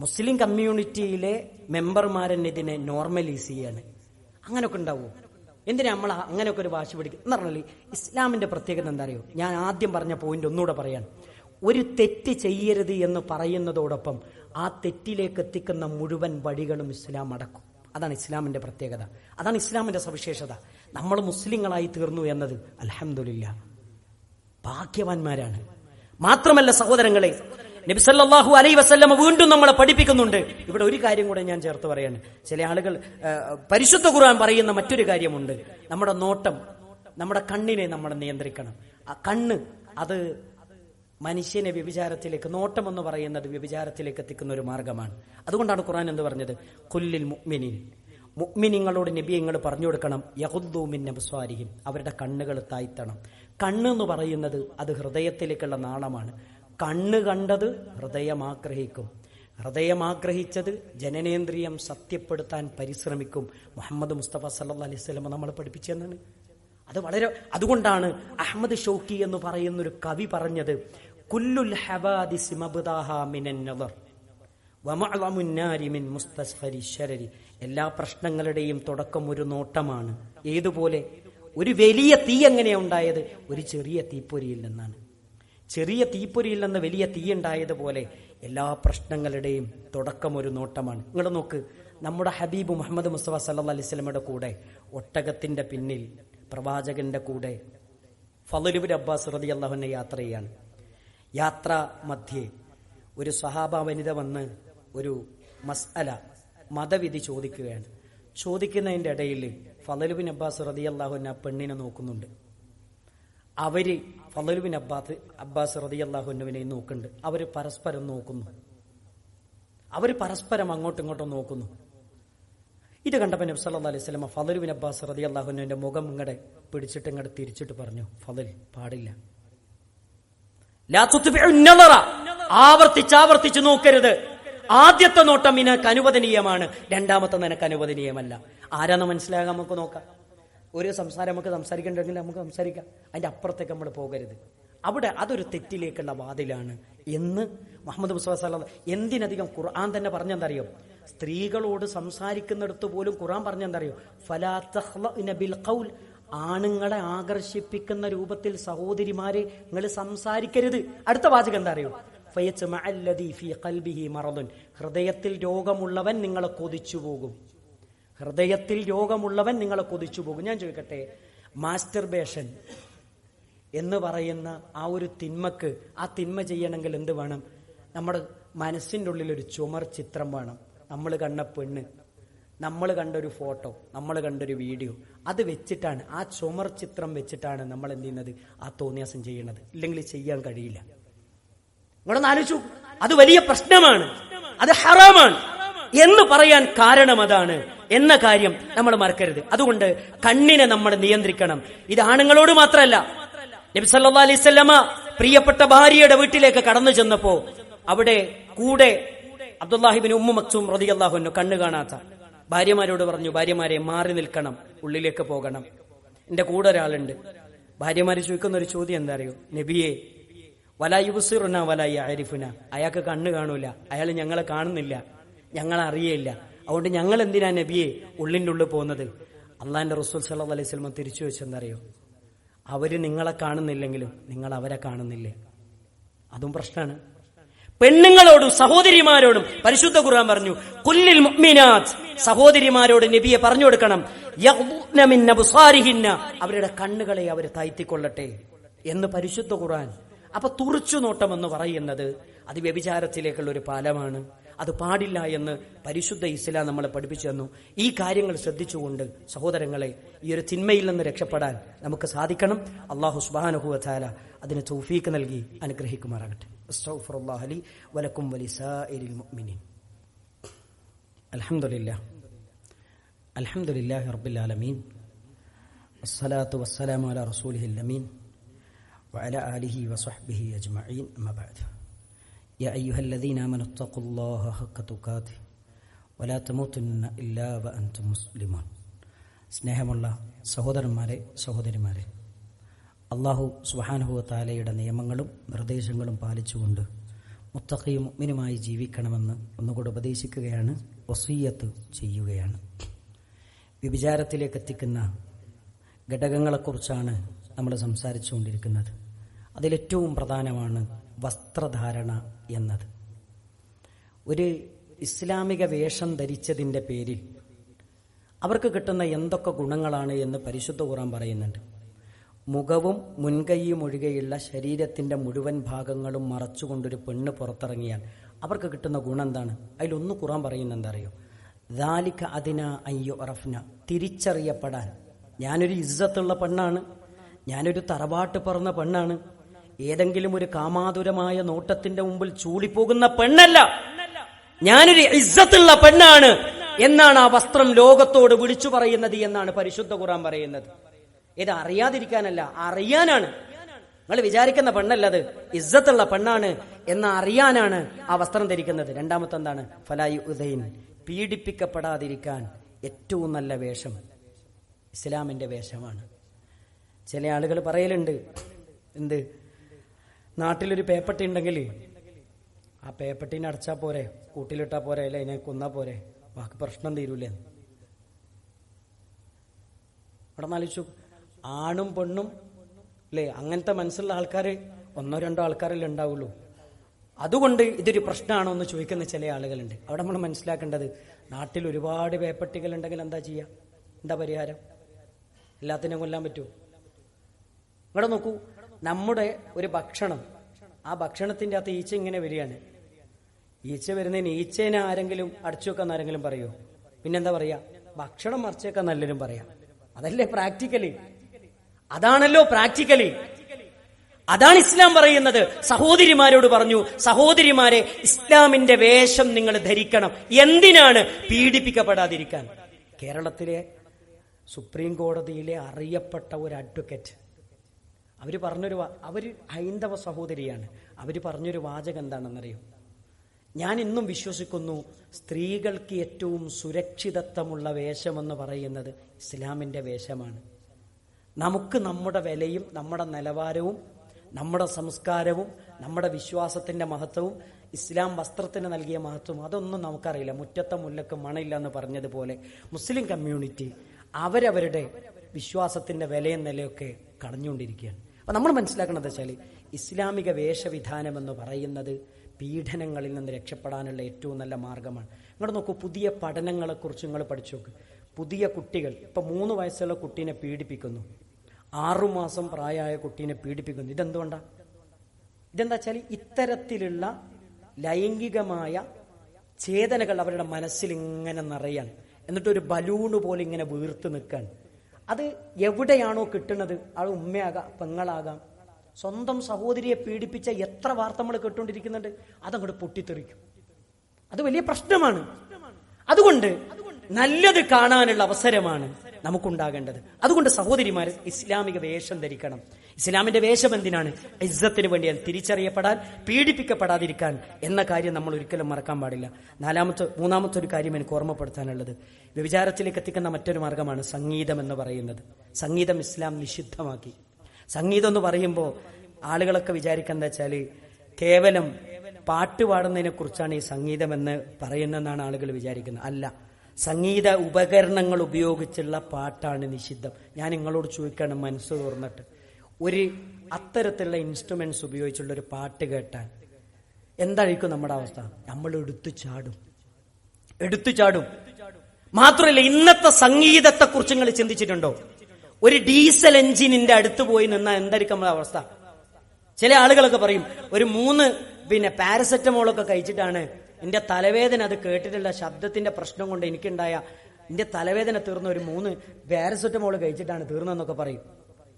B: മുസ്ലിം കമ്മ്യൂണിറ്റിയിലെ മെമ്പർമാരെന്നെ ഇതിനെ നോർമലൈസ് ചെയ്യാണ്. അങ്ങനെയൊക്കെ ഉണ്ടാവുമോ എന്തിനാ നമ്മൾ അങ്ങനെയൊക്കെ ഒരു വാശി പിടിക്കും എന്ന് പറഞ്ഞാൽ ഇസ്ലാമിന്റെ പ്രത്യേകത എന്താ അറിയോ? ഞാൻ ആദ്യം പറഞ്ഞ പോയിന്റ് ഒന്നുകൂടെ പറയാൻ. ഒരു തെറ്റ് ചെയ്യരുത് എന്ന് പറയുന്നതോടൊപ്പം ആ തെറ്റിലേക്ക് എത്തിക്കുന്ന മുഴുവൻ വഴികളും ഇസ്ലാം അടക്കും. അതാണ് ഇസ്ലാമിന്റെ പ്രത്യേകത. അതാണ് ഇസ്ലാമിന്റെ സവിശേഷത. നമ്മൾ മുസ്ലിങ്ങളായി തീർന്നു എന്നത് അലഹമില്ല ഭാഗ്യവാന്മാരാണ്. മാത്രമല്ല സഹോദരങ്ങളെ നബിസല്ലാഹു അലൈ വസ്ല്ലമ വീണ്ടും നമ്മളെ പഠിപ്പിക്കുന്നുണ്ട്. ഇവിടെ ഒരു കാര്യം കൂടെ ഞാൻ ചേർത്ത് പറയാണ് ചില ആളുകൾ പരിശുദ്ധ ഖുർആൻ പറയുന്ന മറ്റൊരു കാര്യമുണ്ട്. നമ്മുടെ നോട്ടം നമ്മുടെ കണ്ണിനെ നമ്മൾ നിയന്ത്രിക്കണം. ആ കണ്ണ് അത് മനുഷ്യനെ വ്യഭിചാരത്തിലേക്ക് നോട്ടം എന്ന് പറയുന്നത് വ്യഭിചാരത്തിലേക്ക് എത്തിക്കുന്ന ഒരു മാർഗമാണ്. അതുകൊണ്ടാണ് ഖുർആൻ എന്ന് പറഞ്ഞത്? കൊല്ലിൽ മുഅ്മിനീൻ. മുഅ്മിനീങ്ങളോട് നബിയങ്ങൾ പറഞ്ഞു കൊടുക്കണം. യഹുദ്ദൂമിൻ നബ്സാരിഹിം അവരുടെ കണ്ണുകൾ തായ്ത്തണം കണ്ണ് എന്ന് പറയുന്നത് അത് ഹൃദയത്തിലേക്കുള്ള നാളമാണ് കണ്ണ് കണ്ടത് ഹൃദയം ആഗ്രഹിക്കും. ഹൃദയം ആഗ്രഹിച്ചത് ജനനേന്ദ്രിയം സത്യപ്പെടുത്താൻ പരിശ്രമിക്കും. മുഹമ്മദ് മുസ്തഫ സല്ലാ അലൈഹി സ്വലമ നമ്മൾ പഠിപ്പിച്ചെന്നാണ്. അത് വളരെ അതുകൊണ്ടാണ് അഹമ്മദ് ഷൗക്കി എന്ന് പറയുന്ന ഒരു കവി പറഞ്ഞത് കുല്ലുൽ ഹവാദി മിനൻ നദർ മിൻ എല്ലാ പ്രശ്നങ്ങളുടെയും തുടക്കം ഒരു നോട്ടമാണ്. ഏതുപോലെ? ഒരു വലിയ തീ എങ്ങനെയാ ഉണ്ടായത്? ഒരു ചെറിയ തീപ്പൊരിയിൽ നിന്നാണ്. ചെറിയ തീപ്പൊരിയിൽ നിന്ന് വലിയ തീ ഉണ്ടായതുപോലെ എല്ലാ പ്രശ്നങ്ങളുടെയും തുടക്കം ഒരു നോട്ടമാണ്. നിങ്ങൾ നോക്ക്. നമ്മുടെ ഹബീബ് മുഹമ്മദ് മുസ്തഫ സല്ലാ അലൈഹി സ്വലമയുടെ കൂടെ ഒട്ടകത്തിന്റെ പിന്നിൽ പ്രവാചകന്റെ കൂടെ ഫലുബുൽ അബ്ബാസ് റതി അള്ളാഹുവിനെ യാത്ര ചെയ്യാണ് യാത്ര മധ്യേ ഒരു സഹാബ വനിത വന്ന് ഒരു മസ്അല മതവിധി ചോദിക്കുകയാണ്. ചോദിക്കുന്നതിന്റെ ഇടയിൽ ഫലലുബിൻ അബ്ബാസ് റതി അള്ളാഹുവിനെ ആ പെണ്ണിനെ നോക്കുന്നുണ്ട്. അവർ ഫലലുബിൻ അബ്ബാസ് അബ്ബാസ് റതി അള്ളാഹുവിനെ നോക്കുന്നുണ്ട്. അവർ പരസ്പരം നോക്കുന്നു. അവർ പരസ്പരം അങ്ങോട്ടും ഇങ്ങോട്ടും നോക്കുന്നു. ഇത് കണ്ടപ്പോൾ നബ്സ് അല്ലാ അലൈഹി സ്വലമ ഫലലുബിൻ അബ്ബാസ് റതി അള്ളാഹുനുവിന്റെ മുഖം ഇങ്ങടെ പിടിച്ചിട്ട് ഇങ്ങടെ തിരിച്ചിട്ട് പറഞ്ഞു ഫലൽ പാടില്ല. ആവർത്തിച്ച് ആവർത്തിച്ച് നോക്കരുത്. ആദ്യത്തെ നോട്ടം നിനക്ക് അനുവദനീയമാണ്. രണ്ടാമത്തെ നിനക്ക് അനുവദനീയമല്ല. ആരാന്ന് മനസ്സിലാകാൻ നമുക്ക് നോക്കാം. ഒരു സംസാരം നമുക്ക് സംസാരിക്കണ്ടെങ്കിൽ നമുക്ക് സംസാരിക്കാം. അതിന്റെ അപ്പുറത്തേക്ക് നമ്മൾ പോകരുത്. അവിടെ അതൊരു തെറ്റിലേക്കുള്ള വാതിലാണ്. എന്ന് മുഹമ്മദ് മുസ്തഫ സല്ല എന്തിനധികം ഖുർആൻ തന്നെ പറഞ്ഞെന്തറിയോ സ്ത്രീകളോട് സംസാരിക്കുന്നിടത്ത് പോലും ഖുർആൻ പറഞ്ഞെന്തറിയോ ബിൽ ഖൗൽ. ആണുങ്ങളെ ആകർഷിപ്പിക്കുന്ന രൂപത്തിൽ സഹോദരിമാരെ നിങ്ങൾ സംസാരിക്കരുത്. അടുത്ത വാചകം എന്താ അറിയോ? ഹൃദയത്തിൽ രോഗമുള്ളവൻ നിങ്ങളെ കൊതിച്ചു പോകും. ഹൃദയത്തിൽ രോഗമുള്ളവൻ നിങ്ങളെ കൊതിച്ചു പോകും. ഞാൻ ചോദിക്കട്ടെ മാസ്റ്റർബേഷൻ എന്ന് പറയുന്ന ആ ഒരു തിന്മക്ക് ആ തിന്മ ചെയ്യണമെങ്കിൽ എന്ത് വേണം? നമ്മുടെ മനസ്സിന്റെ ഉള്ളിൽ ഒരു ചുമർ ചിത്രം വേണം. നമ്മൾ കണ്ട പെണ്ണ് നമ്മൾ കണ്ടൊരു ഫോട്ടോ നമ്മൾ കണ്ടൊരു വീഡിയോ അത് വെച്ചിട്ടാണ് ആ ചുമർ ചിത്രം വെച്ചിട്ടാണ് നമ്മൾ എന്ത് ചെയ്യുന്നത്? ആ തോന്നിയാസം ചെയ്യുന്നത് ഇല്ലെങ്കിൽ ചെയ്യാൻ കഴിയില്ല. നിങ്ങളൊന്ന് ആലോചിച്ചു അത് വലിയ പ്രശ്നമാണ്. അത് ഹറാമാണ്. എന്ന് പറയാൻ കാരണം അതാണ്. എന്ന കാര്യം നമ്മൾ മറക്കരുത്. അതുകൊണ്ട് കണ്ണിനെ നമ്മൾ നിയന്ത്രിക്കണം. ഇത് ആണുങ്ങളോട് മാത്രമല്ല നബി സല്ലല്ലാഹു അലൈഹി വസല്ലമ പ്രിയപ്പെട്ട ഭാര്യയുടെ വീട്ടിലേക്ക് കടന്നു ചെന്നപ്പോ അവിടെ കൂടെ അബ്ദുല്ലാഹിബിൻ ഉമ്മു മക്സൂം റളിയല്ലാഹു കണ്ണു കാണാത്ത ഭാര്യമാരോട് പറഞ്ഞു ഭാര്യമാരെ മാറി നിൽക്കണം. ഉള്ളിലേക്ക് പോകണം. എന്റെ കൂടെ ഒരാളുണ്ട്. ഭാര്യമാര് ചോദിക്കുന്ന ഒരു ചോദ്യം എന്താ അറിയോ? നബിയെ വലായുബുസിറുന വലായി ആരിഫുന അയാൾക്ക് കണ്ണ് കാണൂല. അയാൾ ഞങ്ങളെ കാണുന്നില്ല. ഞങ്ങളെ അറിയില്ല അതുകൊണ്ട് ഞങ്ങൾ എന്തിനാ നബിയെ ഉള്ളിന്റെ ഉള്ളിൽ പോകുന്നത്? അള്ളാന്റെ റസൂൽ സല്ലല്ലാഹു അലൈഹി വസല്ലം തിരിച്ചു വെച്ചെന്നറിയോ അവർ നിങ്ങളെ കാണുന്നില്ലെങ്കിലും നിങ്ങൾ അവരെ കാണുന്നില്ലേ? അതും പ്രശ്നമാണ് പെണ്ണുങ്ങളോടും സഹോദരിമാരോടും പരിശുദ്ധ ഖുർആൻ പറഞ്ഞു കുല്ലിൽ മുഅ്മിനാത്ത്. സഹോദരിമാരോട് നബിയെ പറഞ്ഞു കൊടുക്കണം. അവരുടെ കണ്ണുകളെ അവർ താഴ്ത്തിക്കൊള്ളട്ടെ എന്ന് പരിശുദ്ധ ഖുർആൻ അപ്പൊ തുറച്ചു നോട്ടം എന്ന് പറയുന്നത് അത് വ്യഭിചാരത്തിലേക്കുള്ള ഒരു പാലമാണ്. അത് പാടില്ല എന്ന് പരിശുദ്ധ ഇസ്ലാം നമ്മളെ പഠിപ്പിച്ചു തന്നു. ഈ കാര്യങ്ങൾ ശ്രദ്ധിച്ചുകൊണ്ട് സഹോദരങ്ങളെ ഈ ഒരു തിന്മയിൽ നിന്ന് രക്ഷപ്പെടാൻ നമുക്ക് സാധിക്കണം. അള്ളാഹു സുബാനുഹുവല അതിന് തൗഫീക്ക് നൽകി അനുഗ്രഹിക്കുമാറാകട്ടെ. അലഹമുല്ലാ വലക്കും വലിസഇരിൽ മുഅ്മിനീൻ. അൽഹംദുലില്ലാഹി റബ്ബിൽ ആലമീൻ.
A: വസ്സലാമു അലാ അമീൻ. وعلى آله وصحبه أجمعين أما بعد يا أيها الذين آمنوا اتقوا الله حق تقاته ولا تموتن إلا وأنتم مسلمون സ്നേഹമുള്ള സഹോദരന്മാരെ സഹോദരിമാരെ അള്ളാഹു സുബാനുഹുവ താലയുടെ നിയമങ്ങളും നിർദ്ദേശങ്ങളും പാലിച്ചുകൊണ്ട് മുത്തഖയും മുഗ്മിനുമായി ജീവിക്കണമെന്ന് ഒന്നുകൂടെ ഉപദേശിക്കുകയാണ് വസീയത്ത് ചെയ്യുകയാണ് വ്യഭിചാരത്തിലേക്ക് എത്തിക്കുന്ന ഘടകങ്ങളെക്കുറിച്ചാണ് നമ്മൾ സംസാരിച്ചുകൊണ്ടിരിക്കുന്നത് അതിലേറ്റവും പ്രധാനമാണ് വസ്ത്രധാരണ എന്നത്. ഒരു ഇസ്ലാമിക വേഷം ധരിച്ചതിന്റെ പേരിൽ അവർക്ക് കിട്ടുന്ന എന്തൊക്കെ ഗുണങ്ങളാണ് എന്ന് പരിശുദ്ധ ഖുറാൻ പറയുന്നുണ്ട്. മുഖവും മുൻകൈയും ഒഴികെയുള്ള ശരീരത്തിന്റെ മുഴുവൻ ഭാഗങ്ങളും മറച്ചുകൊണ്ടൊരു പെണ്ണ് പുറത്തിറങ്ങിയാൽ അവർക്ക് കിട്ടുന്ന ഗുണം എന്താണ്? അതിലൊന്ന് ഖുറാൻ പറയുന്ന എന്താ അറിയോ ദാലിക്ക അതിന അയ്യോ റഫ്ന തിരിച്ചറിയപ്പെടാൻ. ഞാനൊരു ഇസ്സത്തുള്ള പെണ്ണാണ്. ഞാനൊരു തറവാട്ട് പറന്ന പെണ്ണാണ്. ഏതെങ്കിലും ഒരു കാമാതുരമായ നോട്ടത്തിന്റെ മുമ്പിൽ ചൂളിപ്പോകുന്ന പെണ്ണല്ല. ഞാനൊരു ഇസ്സത്തുള്ള പെണ്ണാണ് എന്നാണ് ആ വസ്ത്രം ലോകത്തോട് വിളിച്ചു പറയുന്നത് എന്നാണ് പരിശുദ്ധ ഖുറാൻ പറയുന്നത്. ഇത് അറിയാതിരിക്കാനല്ല അറിയാനാണ്. നിങ്ങൾ വിചാരിക്കുന്ന പെണ്ണല്ല അത് ഇസ്സത്തുള്ള പെണ്ണാണ് എന്ന് അറിയാനാണ് ആ വസ്ത്രം ധരിക്കുന്നത്. രണ്ടാമത്തെ എന്താണ്? ഫലായു ഉദയൻ പീഡിപ്പിക്കപ്പെടാതിരിക്കാൻ ഏറ്റവും നല്ല വേഷം ഇസ്ലാമിന്റെ വേഷമാണ്. ചില ആളുകൾ പറയലുണ്ട് എന്ത്? നാട്ടിലൊരു പേപ്പട്ടി ഉണ്ടെങ്കിൽ ആ പേപ്പട്ടീനെ അടച്ചാ പോരെ കൂട്ടിലിട്ടാ പോരെ അല്ലെ അതിനെ കൊന്നാ പോരെ? ബാക്കി പ്രശ്നം തീരൂലേ. ഇവിടെ നാലിച്ചു ആണും പെണ്ണും അല്ലേ? അങ്ങനത്തെ മനസ്സുള്ള ആൾക്കാർ ഒന്നോ രണ്ടോ ആൾക്കാരല്ലേ ഉണ്ടാവുള്ളൂ. അതുകൊണ്ട് ഇതൊരു പ്രശ്നമാണോ എന്ന് ചോദിക്കുന്ന ചില ആളുകളുണ്ട്. അവിടെ നമ്മൾ മനസ്സിലാക്കേണ്ടത് നാട്ടിൽ ഒരുപാട് പേപ്പട്ടികൾ ഉണ്ടെങ്കിൽ എന്താ ചെയ്യുക എന്താ പരിഹാരം? എല്ലാത്തിനും കൊല്ലാൻ പറ്റുമോ? ഇവിടെ നോക്കൂ. നമ്മുടെ ഒരു ഭക്ഷണം. ആ ഭക്ഷണത്തിന്റെ അകത്ത് ഈച്ച ഇങ്ങനെ വരികയാണ്. ഈച്ച വരുന്നതിന് ഈച്ചേനെ ആരെങ്കിലും അടച്ചു വെക്കാൻ ആരെങ്കിലും പറയോ? പിന്നെന്താ പറയാ? ഭക്ഷണം മറിച്ചേക്കാൻ നല്ലതും പറയാം. അതല്ലേ പ്രാക്ടിക്കലി? അതാണല്ലോ പ്രാക്ടിക്കലി. അതാണ് ഇസ്ലാം പറയുന്നത്. സഹോദരിമാരോട് പറഞ്ഞു സഹോദരിമാരെ ഇസ്ലാമിന്റെ വേഷം നിങ്ങൾ ധരിക്കണം. എന്തിനാണ് പീഡിപ്പിക്കപ്പെടാതിരിക്കാൻ? കേരളത്തിലെ സുപ്രീം കോടതിയിലെ അറിയപ്പെട്ട ഒരു അഡ്വക്കേറ്റ് അവർ പറഞ്ഞൊരു അവർ ഹൈന്ദവ സഹോദരിയാണ്. അവർ പറഞ്ഞൊരു വാചകം എന്താണെന്നറിയോ? ഞാൻ ഇന്നും വിശ്വസിക്കുന്നു സ്ത്രീകൾക്ക് ഏറ്റവും സുരക്ഷിതത്വമുള്ള വേഷമെന്ന് പറയുന്നത് ഇസ്ലാമിന്റെ വേഷമാണ്. നമുക്ക് നമ്മുടെ വിലയും നമ്മുടെ നിലവാരവും നമ്മുടെ സംസ്കാരവും നമ്മുടെ വിശ്വാസത്തിന്റെ മഹത്വവും ഇസ്ലാം വസ്ത്രത്തിന് നൽകിയ മഹത്വം അതൊന്നും നമുക്കറിയില്ല. മുറ്റത്തെ മുല്ലക്ക് മണയില്ല എന്ന് പറഞ്ഞതുപോലെ മുസ്ലിം കമ്മ്യൂണിറ്റി അവരവരുടെ വിശ്വാസത്തിന്റെ വിലയും നിലയൊക്കെ കളഞ്ഞുകൊണ്ടിരിക്കുകയാണ്. അപ്പൊ നമ്മൾ മനസ്സിലാക്കുന്നത് വെച്ചാൽ ഇസ്ലാമിക വേഷവിധാനം എന്ന് പറയുന്നത് പീഡനങ്ങളിൽ നിന്ന് രക്ഷപ്പെടാനുള്ള ഏറ്റവും നല്ല മാർഗമാണ്. നിങ്ങൾ നോക്കൂ പുതിയ പഠനങ്ങളെക്കുറിച്ച് നിങ്ങൾ പഠിച്ചു നോക്ക്. പുതിയ കുട്ടികൾ ഇപ്പൊ മൂന്ന് വയസ്സുള്ള കുട്ടീനെ പീഡിപ്പിക്കുന്നു. ആറുമാസം പ്രായമായ കുട്ടീനെ പീഡിപ്പിക്കുന്നു. ഇതെന്തുകൊണ്ടാ? ഇതെന്താ വെച്ചാൽ ഇത്തരത്തിലുള്ള ലൈംഗികമായ ചേതനകൾ അവരുടെ മനസ്സിൽ ഇങ്ങനെ നിറയാൻ എന്നിട്ട് ഒരു ബലൂണ് പോലെ ഇങ്ങനെ വീർത്ത് നിൽക്കാൻ അത് എവിടെയാണോ കിട്ടുന്നത്? അത് ഉമ്മയാകാം പെങ്ങളാകാം. സ്വന്തം സഹോദരിയെ പീഡിപ്പിച്ച എത്ര വാർത്ത നമ്മൾ കേട്ടുകൊണ്ടിരിക്കുന്നുണ്ട് അതങ്ങോട്ട് പൊട്ടിത്തെറിക്കും. അത് വലിയ പ്രശ്നമാണ്. അതുകൊണ്ട് നല്ലത് കാണാനുള്ള അവസരമാണ് നമുക്കുണ്ടാകേണ്ടത്. അതുകൊണ്ട് സഹോദരിമാർ ഇസ്ലാമിക വേഷം ധരിക്കണം. ഇസ്ലാമിന്റെ വേഷം എന്തിനാണ്? ഇസ്സത്തിന് വേണ്ടി അത് തിരിച്ചറിയപ്പെടാൻ പീഡിപ്പിക്കപ്പെടാതിരിക്കാൻ എന്ന കാര്യം നമ്മൾ ഒരിക്കലും മറക്കാൻ പാടില്ല. നാലാമത്തെ മൂന്നാമത്തെ ഒരു കാര്യം എനിക്ക് ഓർമ്മപ്പെടുത്താനുള്ളത്. വ്യഭിചാരത്തിലേക്ക് എത്തിക്കുന്ന മറ്റൊരു മാർഗമാണ് സംഗീതം എന്ന് പറയുന്നത്. സംഗീതം ഇസ്ലാം നിഷിദ്ധമാക്കി. സംഗീതം എന്ന് പറയുമ്പോൾ ആളുകളൊക്കെ വിചാരിക്കുന്ന വെച്ചാൽ കേവലം പാട്ട് പാടുന്നതിനെ കുറിച്ചാണ് ഈ സംഗീതം എന്ന് പറയുന്നതെന്നാണ് ആളുകൾ വിചാരിക്കുന്നത്. അല്ല സംഗീത ഉപകരണങ്ങൾ ഉപയോഗിച്ചുള്ള പാട്ടാണ് നിഷിദ്ധം. ഞാൻ നിങ്ങളോട് ചോദിക്കണം മനസ്സ് തുറന്നിട്ട്. ഒരു അത്തരത്തിലുള്ള ഇൻസ്ട്രുമെന്റ്സ് ഉപയോഗിച്ചുള്ള ഒരു പാട്ട് കേട്ടാൽ എന്തായിരിക്കും നമ്മുടെ അവസ്ഥ? നമ്മൾ എടുത്തു ചാടും. എടുത്തു ചാടും. മാത്രമല്ല ഇന്നത്തെ സംഗീതത്തെ കുറിച്ച് നിങ്ങൾ ചിന്തിച്ചിട്ടുണ്ടോ? ഒരു ഡീസൽ എഞ്ചിനിന്റെ അടുത്ത് പോയി നിന്നാൽ എന്തായിരിക്കും നമ്മുടെ അവസ്ഥ? ചില ആളുകളൊക്കെ പറയും ഒരു മൂന്ന് പിന്നെ പാരസെറ്റമോളൊക്കെ കഴിച്ചിട്ടാണ് എന്റെ തലവേദന അത് കേട്ടിട്ടുള്ള ശബ്ദത്തിന്റെ പ്രശ്നം കൊണ്ട് എനിക്കുണ്ടായ എന്റെ തലവേദന തീർന്ന ഒരു മൂന്ന് പാരസെറ്റമോൾ കഴിച്ചിട്ടാണ് തീർന്നതെന്നൊക്കെ പറയും.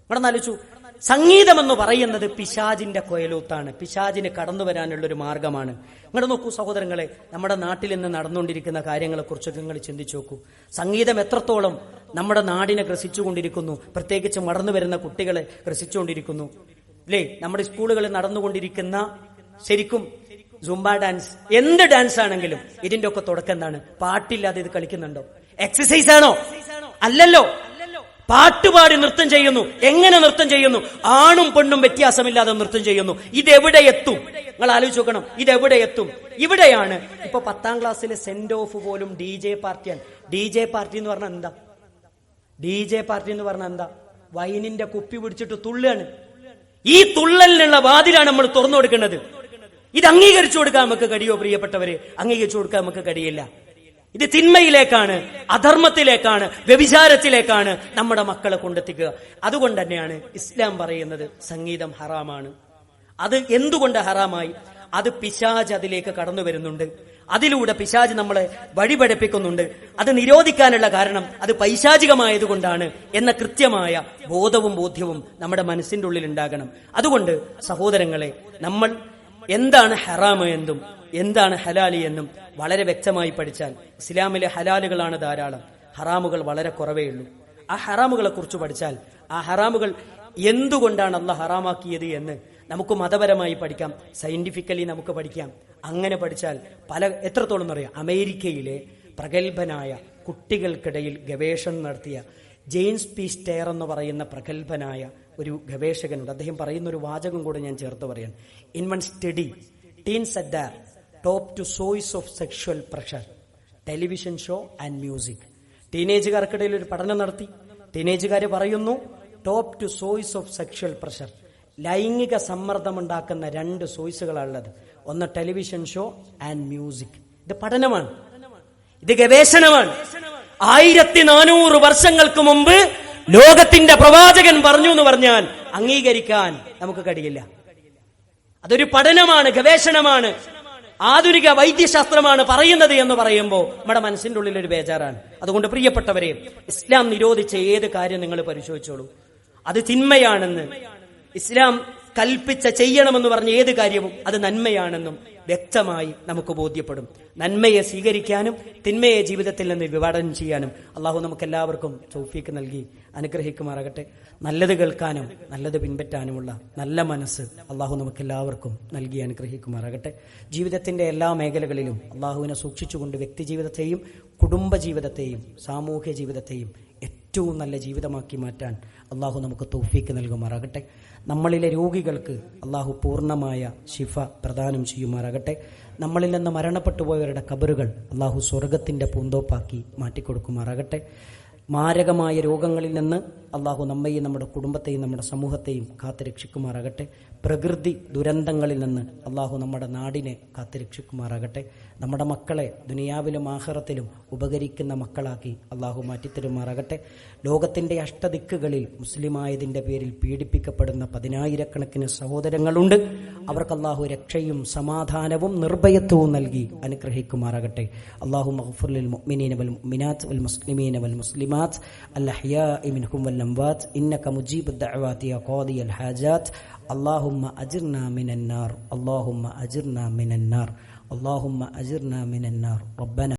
A: ഇവിടെ നാലിച്ചു
B: സംഗീതം എന്ന് പറയുന്നത് പിശാജിന്റെ കൊയലൂത്താണ്. പിശാജിന് കടന്നു വരാനുള്ള ഒരു മാർഗമാണ്. ഇങ്ങോട്ട് നോക്കൂ സഹോദരങ്ങളെ നമ്മുടെ നാട്ടിൽ നിന്ന് നടന്നുകൊണ്ടിരിക്കുന്ന കാര്യങ്ങളെ കുറിച്ചൊക്കെ നിങ്ങൾ ചിന്തിച്ചു നോക്കൂ. സംഗീതം എത്രത്തോളം നമ്മുടെ നാടിനെ ഗ്രസിച്ചുകൊണ്ടിരിക്കുന്നു പ്രത്യേകിച്ച് മടർന്നു വരുന്ന കുട്ടികളെ ഗ്രസിച്ചുകൊണ്ടിരിക്കുന്നു. അല്ലേ നമ്മുടെ സ്കൂളുകളിൽ നടന്നുകൊണ്ടിരിക്കുന്ന ശരിക്കും സുംബ ഡാൻസ് എന്ത് ഡാൻസ് ആണെങ്കിലും ഇതിന്റെ ഒക്കെ തുടക്കം എന്താണ്? പാട്ടില്ലാതെ ഇത് കളിക്കുന്നുണ്ടോ? എക്സസൈസ് ആണോ? അല്ലല്ലോ. പാട്ടുപാടി നൃത്തം ചെയ്യുന്നു. എങ്ങനെ നൃത്തം ചെയ്യുന്നു? ആണും പെണ്ണും വ്യത്യാസമില്ലാതെ നൃത്തം ചെയ്യുന്നു. ഇതെവിടെ എത്തും? നിങ്ങൾ ആലോചിച്ച് നോക്കണം. ഇതെവിടെ എത്തും? ഇവിടെയാണ്. ഇപ്പൊ പത്താം ക്ലാസ്സിലെ സെന്റ് ഓഫ് പോലും ഡി ജെ പാർട്ടിയാണ്. ഡി ജെ പാർട്ടി എന്ന് പറഞ്ഞാൽ എന്താ? ഡി ജെ പാർട്ടി എന്ന് പറഞ്ഞാൽ എന്താ? വൈനിന്റെ കുപ്പി പിടിച്ചിട്ട് തുള്ളാണ് ഈ തുള്ളലിനുള്ള വാതിലാണ് നമ്മൾ തുറന്നു കൊടുക്കേണ്ടത് ഇത് അംഗീകരിച്ചു കൊടുക്കാൻ നമുക്ക് കഴിയോ പ്രിയപ്പെട്ടവര്? അംഗീകരിച്ചു കൊടുക്കാൻ നമുക്ക് കഴിയില്ല. ഇത് തിന്മയിലേക്കാണ് അധർമ്മത്തിലേക്കാണ് വ്യഭിചാരത്തിലേക്കാണ് നമ്മുടെ മക്കളെ കൊണ്ടെത്തിക്കുക. അതുകൊണ്ട് തന്നെയാണ് ഇസ്ലാം പറയുന്നത് സംഗീതം ഹറാമാണ്. അത് എന്തുകൊണ്ട് ഹറാമായി? അത് പിശാജ് അതിലേക്ക് കടന്നു വരുന്നുണ്ട്. അതിലൂടെ പിശാജ് നമ്മളെ വഴിപഠിപ്പിക്കുന്നുണ്ട്. അത് നിരോധിക്കാനുള്ള കാരണം അത് പൈശാചികമായതുകൊണ്ടാണ് എന്ന കൃത്യമായ ബോധവും ബോധ്യവും നമ്മുടെ മനസ്സിന്റെ ഉള്ളിൽ ഉണ്ടാകണം. അതുകൊണ്ട് സഹോദരങ്ങളെ നമ്മൾ എന്താണ് ഹറാമ് എന്നും എന്താണ് ഹലാലി എന്നും വളരെ വ്യക്തമായി പഠിച്ചാൽ ഇസ്ലാമിലെ ഹലാലുകളാണ് ധാരാളം. ഹറാമുകൾ വളരെ കുറവേ ഉള്ളൂ. ആ ഹറാമുകളെ കുറിച്ച് പഠിച്ചാൽ ആ ഹറാമുകൾ എന്തുകൊണ്ടാണ് അല്ല ഹറാമാക്കിയത് എന്ന് നമുക്ക് മതപരമായി പഠിക്കാം സയന്റിഫിക്കലി നമുക്ക് പഠിക്കാം. അങ്ങനെ പഠിച്ചാൽ പല എത്രത്തോളം എന്നറിയാം? അമേരിക്കയിലെ പ്രഗത്ഭനായ കുട്ടികൾക്കിടയിൽ ഗവേഷണം നടത്തിയ ജെയിംസ് പി സ്റ്റെയർ എന്ന് പറയുന്ന പ്രഗത്ഭനായ ഒരു ഗവേഷകനുണ്ട്. അദ്ദേഹം പറയുന്ന ഒരു വാചകം കൂടെ ഞാൻ ചേർത്ത് പറയാൻ. In one study teens at the top two സോയ്സ് of sexual pressure television show and music ടീനേജുകാർക്കിടയിൽ ഒരു പഠനം നടത്തി. ടീനേജുകാർ പറയുന്നു ടോപ്പ് ടു സോയ്സ് ഓഫ് സെക്ഷൽ പ്രഷർ ലൈംഗിക സമ്മർദ്ദം ഉണ്ടാക്കുന്ന രണ്ട് സോയ്സുകളാണുള്ളത് ഒന്ന് ടെലിവിഷൻ ഷോ ആൻഡ് മ്യൂസിക് ഇത് പഠനമാണ്. ഇത് ഗവേഷണമാണ്. ആയിരത്തി നാനൂറ് വർഷങ്ങൾക്ക് മുമ്പ് ലോകത്തിന്റെ പ്രവാചകൻ പറഞ്ഞു എന്ന് പറഞ്ഞാൽ അംഗീകരിക്കാൻ നമുക്ക് കഴിയില്ല. അതൊരു പഠനമാണ് ഗവേഷണമാണ് ആധുനിക വൈദ്യശാസ്ത്രമാണ് പറയുന്നത് എന്ന് പറയുമ്പോൾ നമ്മുടെ മനസ്സിന്റെ ഉള്ളിൽ ഒരു ബേജാറാണ്. അതുകൊണ്ട് പ്രിയപ്പെട്ടവരെ ഇസ്ലാം നിരോധിച്ച ഏത് കാര്യം നിങ്ങൾ പരിശോധിച്ചോളൂ. അത് തിന്മയാണെന്ന്. ഇസ്ലാം കൽപ്പിച്ച ചെയ്യണമെന്ന് പറഞ്ഞ ഏത് കാര്യവും അത് നന്മയാണെന്നും വ്യക്തമായി നമുക്ക് ബോധ്യപ്പെടും. നന്മയെ സ്വീകരിക്കാനും തിന്മയെ ജീവിതത്തിൽ നിന്ന് വിവാടനം ചെയ്യാനും അള്ളാഹു നമുക്ക് എല്ലാവർക്കും ചൗഫീക്ക് നൽകി അനുഗ്രഹിക്കുമാറാകട്ടെ. നല്ലത് കേൾക്കാനും നല്ലത് പിൻപറ്റാനുമുള്ള നല്ല മനസ്സ് അള്ളാഹു നമുക്ക് എല്ലാവർക്കും നൽകി അനുഗ്രഹിക്കുമാറാകട്ടെ. ജീവിതത്തിന്റെ എല്ലാ മേഖലകളിലും അള്ളാഹുവിനെ സൂക്ഷിച്ചുകൊണ്ട് വ്യക്തി ജീവിതത്തെയും കുടുംബ ജീവിതത്തെയും സാമൂഹ്യ ജീവിതത്തെയും ഏറ്റവും നല്ല ജീവിതമാക്കി മാറ്റാൻ അള്ളാഹു നമുക്ക് തൗഫീക്ക് നൽകുമാറാകട്ടെ. നമ്മളിലെ രോഗികൾക്ക് അള്ളാഹു പൂർണമായ ശിഫ പ്രദാനം ചെയ്യുമാറാകട്ടെ. നമ്മളിൽ നിന്ന് മരണപ്പെട്ടുപോയവരുടെ കബറുകൾ അള്ളാഹു സ്വർഗത്തിന്റെ പൂന്തോപ്പാക്കി മാറ്റിക്കൊടുക്കുമാറാകട്ടെ. മാരകമായ രോഗങ്ങളിൽ നിന്ന് അള്ളാഹു നമ്മയും നമ്മുടെ കുടുംബത്തെയും നമ്മുടെ സമൂഹത്തെയും കാത്തുരക്ഷിക്കുമാറാകട്ടെ. പ്രകൃതി ദുരന്തങ്ങളിൽ നിന്ന് അള്ളാഹു നമ്മുടെ നാടിനെ കാത്തുരക്ഷിക്കുമാറാകട്ടെ. നമ്മുടെ മക്കളെ ദുനിയാവിലും ആഹ്റത്തിലും ഉപകരിക്കുന്ന മക്കളാക്കി അള്ളാഹു മാറ്റിത്തരുമാറാകട്ടെ. ലോകത്തിന്റെ അഷ്ടദിക്കുകളിൽ മുസ്ലിമായതിന്റെ പേരിൽ പീഡിപ്പിക്കപ്പെടുന്ന പതിനായിരക്കണക്കിന് സഹോദരങ്ങളുണ്ട്. അവർക്ക് അള്ളാഹു രക്ഷയും സമാധാനവും നിർഭയത്വവും നൽകി അനുഗ്രഹിക്കുമാറാകട്ടെ. അള്ളാഹു മഹഫുൽ മുഅ്മിനീന വൽ മുഅ്മിനാത്ത് മുസ്ലിമീന വൽ الظلمات الأحياء منكم والأموات إنك مجيب الدعوات يا قاضي الحاجات. اللهم أجرنا من النار اللهم أجرنا من النار اللهم أجرنا من النار. ربنا